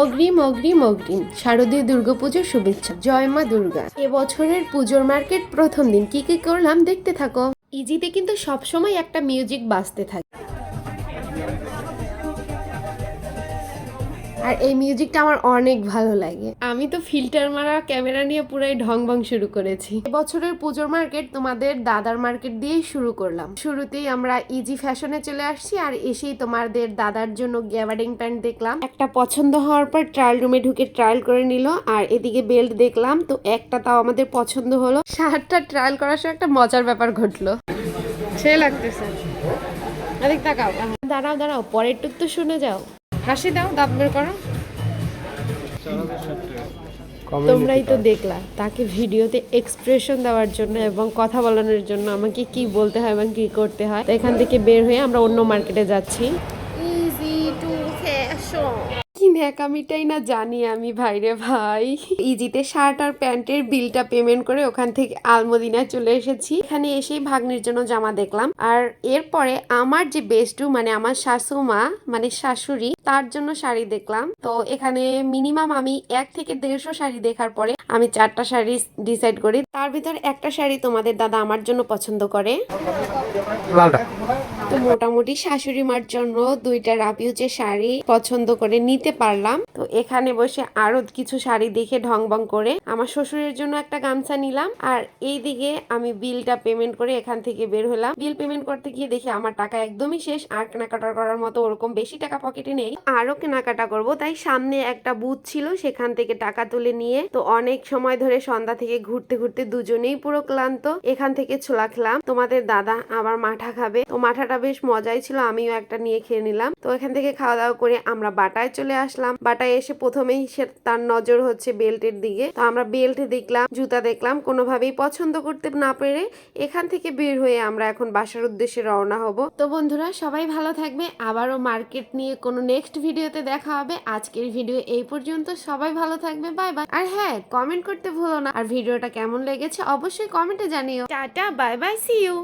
অগ্রিম অগ্রিম অগ্রিম। শারদীয় দুর্গাপুজোর শুভেচ্ছা। জয় মা দুর্গা। এবছরের পুজোর মার্কেট প্রথম দিন। কি কি করলাম দেখতে থাকো। ইজিতে কিন্তু সবসময় একটা মিউজিক বাজতে থাকে। আর এই মিউজিকটা আমার অনেক ভালো লাগে। আমি তো ফিল্টার মারা ক্যামেরা নিয়ে পুরাই ঢং ভং শুরু করেছি। বছরের পুজোর মার্কেট তোমাদের দাদার মার্কেট দিয়েই শুরু করলাম। শুরুতেই আমরা ইজি ফ্যাশনে চলে আসছি আর এসেই তোমাদের দাদার জন্য গ্যাবার্ডিং প্যান্ট দেখলাম। একটা পছন্দ হওয়ার পর ট্রায়াল রুমে ঢুকে ট্রায়াল করে নিল আর এদিকে বেল্ট দেখলাম তো একটা তাও আমাদের পছন্দ হলো। শার্টটা ট্রায়াল করার সময় একটা মজার ব্যাপার ঘটলো। সে লাগতেছে। এদিক তাকাও দাঁড়াও দাঁড়াও পরের টুক তো শুনে যাও। হাসি দাও দাঁত বের করো। তোমরাই তো দেখলা তাকে ভিডিওতে এক্সপ্রেশন দেওয়ার জন্য এবং কথা বলানোর জন্য আমাকে কি বলতে হয় এবং কি করতে হয়। তো এখান থেকে বের হয়ে আমরা অন্য মার্কেটে যাচ্ছি। ইজি টু ফ্যাশন ন্যাকামিটাই না জানি আমি, ভাইরে ভাই। ইজিতে শার্ট আর প্যান্টের বিলটা পেমেন্ট করে ওখান থেকে আলমদিনায় চলে এসেছি। এখানে এসেই ভাগ্নির জন্য জামা দেখলাম। আর এরপরে আমার যে বেস্টু মানে আমার শাশুমা মানে শাশুড়ি, তার জন্য শাড়ি দেখলাম। তো এখানে মিনিমাম আমি এক থেকে দেড়শো শাড়ি দেখার পরে আমি চারটা শাড়ি ডিসাইড করি। তার ভিতর একটা শাড়ি তোমাদের দাদা আমার জন্য পছন্দ করে। লালটা। তো মোটামুটি শাশুড়ি মার জন্য দুইটা রাবিউচের শাড়ি পছন্দ করে নিতে পারলাম। তো এখানে বসে আরও কিছু শাড়ি দেখে ঢং বং করে আমার শ্বশুরের জন্য একটা গামছা নিলাম। আর এইদিকে আমি বিলটা পেমেন্ট করে এখান থেকে বের হলাম। বিল পেমেন্ট করতে গিয়ে দেখি আমার টাকা একদমই শেষ। আর কেনাকাটা করার মতো ওরকম বেশি টাকা পকেটে নেই। আরও কেনাকাটা করব, তাই সামনে একটা বুথ ছিল, সেখান থেকে টাকা তুলে নিয়ে তো অনেক সময় ধরে সন্ধ্যা থেকে ঘুরতে ঘুরতে দুজনেই পুরো ক্লান্ত। এখান থেকে ছোলা খেলাম। তোমাদের দাদা আবার মাঠা খাবে। তো মাঠাটা বেশ মজাই ছিল, আমিও একটা নিয়ে খেয়ে নিলাম। তো এখান থেকে খাওয়া দাওয়া করে আমরা বাটায় চলে আসলাম। বাটায় এসে প্রথমেই সে তার নজর হচ্ছে বেল্টের দিকে। তো আমরা বেল্ট দেখলাম, জুতা দেখলাম, কোনোভাবেই পছন্দ করতে না পেরে এখান থেকে বের হয়ে আমরা এখন বাসার উদ্দেশ্যে রওনা হব। তো বন্ধুরা, সবাই ভালো থাকবে। আবারও মার্কেট নিয়ে কোনো নেক্সট ভিডিওতে দেখা হবে। আজকের ভিডিও এই পর্যন্ত। সবাই ভালো থাকবে, বাই বাই। আর হ্যাঁ কমেন্ট করতে ভুলো না। আর ভিডিওটা কেমন লেগেছে অবশ্যই কমেন্টে জানিও। Tata, bye bye see you